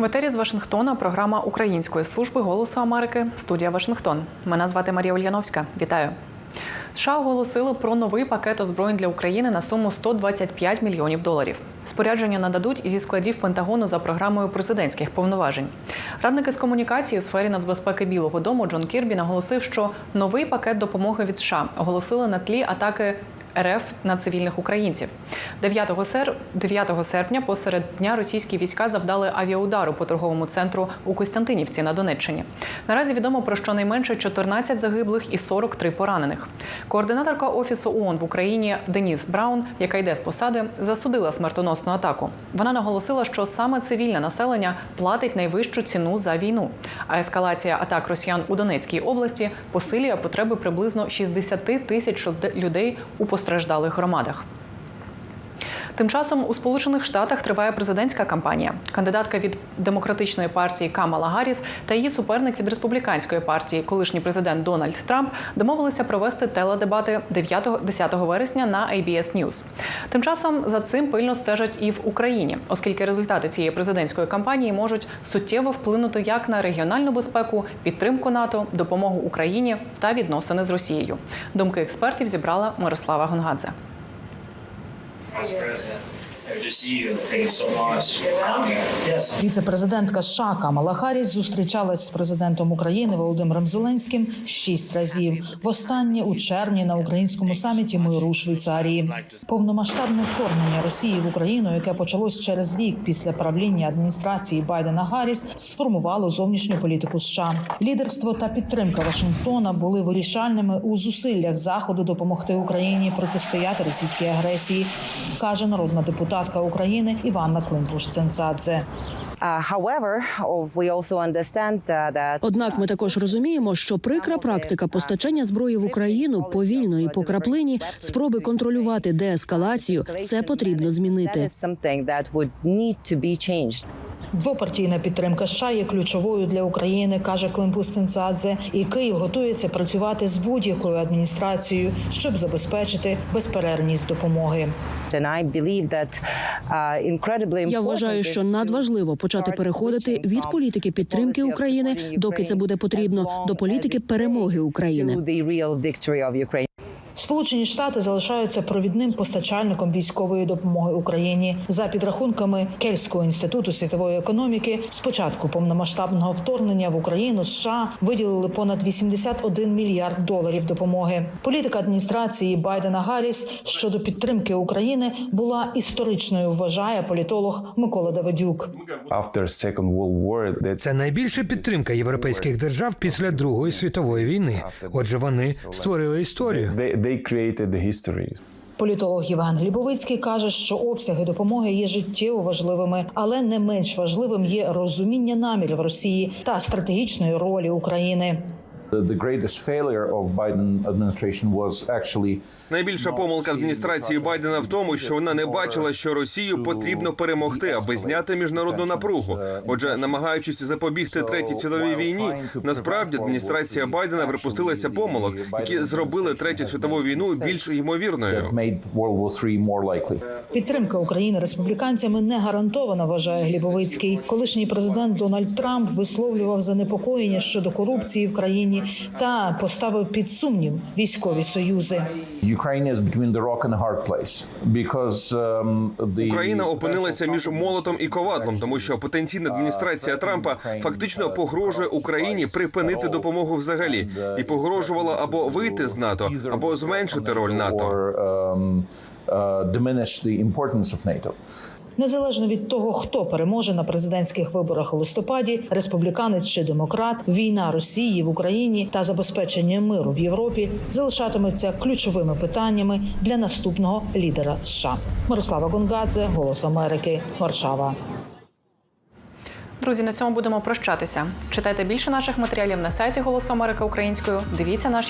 В етері з Вашингтона програма Української служби голосу Америки Студія Вашингтон. Мене звати Марія Ульяновська. Вітаю. США оголосили про новий пакет озброєнь для України на суму 125 мільйонів доларів. Спорядження нададуть зі складів Пентагону за програмою президентських повноважень. Радник із комунікації у сфері нацбезпеки Білого Дому Джон Кірбі наголосив, що новий пакет допомоги від США оголосили на тлі атаки РФ на цивільних українців. 9, сер... 9 серпня посеред дня російські війська завдали авіаудару по торговому центру у Костянтинівці на Донеччині. Наразі відомо про щонайменше 14 загиблих і 43 поранених. Координаторка офісу ООН в Україні Деніс Браун, яка йде з посади, засудила смертоносну атаку. Вона наголосила, що саме цивільне населення платить найвищу ціну за війну. А ескалація атак росіян у Донецькій області посилює потреби приблизно 60 тисяч людей у постраждалих громадах. Тим часом у Сполучених Штатах триває президентська кампанія. Кандидатка від демократичної партії Камала Гарріс та її суперник від республіканської партії, колишній президент Дональд Трамп, домовилися провести теледебати 9-10 вересня на ABS News. Тим часом за цим пильно стежать і в Україні, оскільки результати цієї президентської кампанії можуть суттєво вплинути як на регіональну безпеку, підтримку НАТО, допомогу Україні та відносини з Росією. Думки експертів зібрала Мирослава Гонгадзе. was president. Віце-президентка США Камала Харріс зустрічалась з президентом України Володимиром Зеленським шість разів. Востаннє у червні на українському саміті миру Швейцарії. Повномасштабне вторгнення Росії в Україну, яке почалось через рік після правління адміністрації Байдена Гарріс, сформувало зовнішню політику США. Лідерство та підтримка Вашингтона були вирішальними у зусиллях заходу допомогти Україні протистояти російській агресії, каже народна депутатка України Іванна. Uh, also understand uh, that Однак ми також розуміємо, що прикра практика постачання зброї в Україну повільно і по краплині спроби контролювати деескалацію це потрібно змінити. Двопартійна підтримка США є ключовою для України, каже Климпус Цинцадзе, і Київ готується працювати з будь-якою адміністрацією, щоб забезпечити безперервність допомоги. Uh, Я вважаю, що надважливо почати переходити від політики підтримки України, доки це буде потрібно, до політики перемоги України. Сполучені Штати залишаються провідним постачальником військової допомоги Україні за підрахунками Кельського інституту світової економіки. З початку повномасштабного вторгнення в Україну США виділили понад 81 мільярд доларів допомоги. Політика адміністрації Байдена Гарріс щодо підтримки України була історичною. Вважає політолог Микола Давидюк. after Second World War that Це найбільша підтримка європейських держав після Другої світової війни. Отже, вони створили історію. They, created the history. Політолог Євген Глібовицький каже, що обсяги допомоги є життєво важливими, але не менш важливим є розуміння намірів Росії та стратегічної ролі України. The, the greatest failure of Biden administration Найбільша помилка адміністрації Байдена в тому, що вона не бачила, що Росію потрібно перемогти, аби зняти міжнародну напругу. Отже, намагаючись запобігти третій світовій війні, насправді адміністрація Байдена припустилася помилок, які зробили третю світову війну більш ймовірною. made World War III more likely. Підтримка України республіканцями не гарантована, вважає Глібовицький. Колишній президент Дональд Трамп висловлював занепокоєння щодо корупції в країні та поставив під сумнів військові союзи. Um, Україна опинилася між молотом і ковадлом, тому що потенційна адміністрація Трампа фактично погрожує Україні припинити допомогу взагалі і погрожувала або вийти з НАТО, або зменшити роль НАТО. um, uh, diminish the importance of NATO. Незалежно від того, хто переможе на президентських виборах у листопаді, республіканець чи демократ, війна Росії в Україні та забезпечення миру в Європі залишатиметься ключовими питаннями для наступного лідера США. Мирослава Гонгадзе, Голос Америки, Варшава. Друзі, на цьому будемо прощатися. Читайте більше наших матеріалів на сайті Голосу Америка Українською. Дивіться наш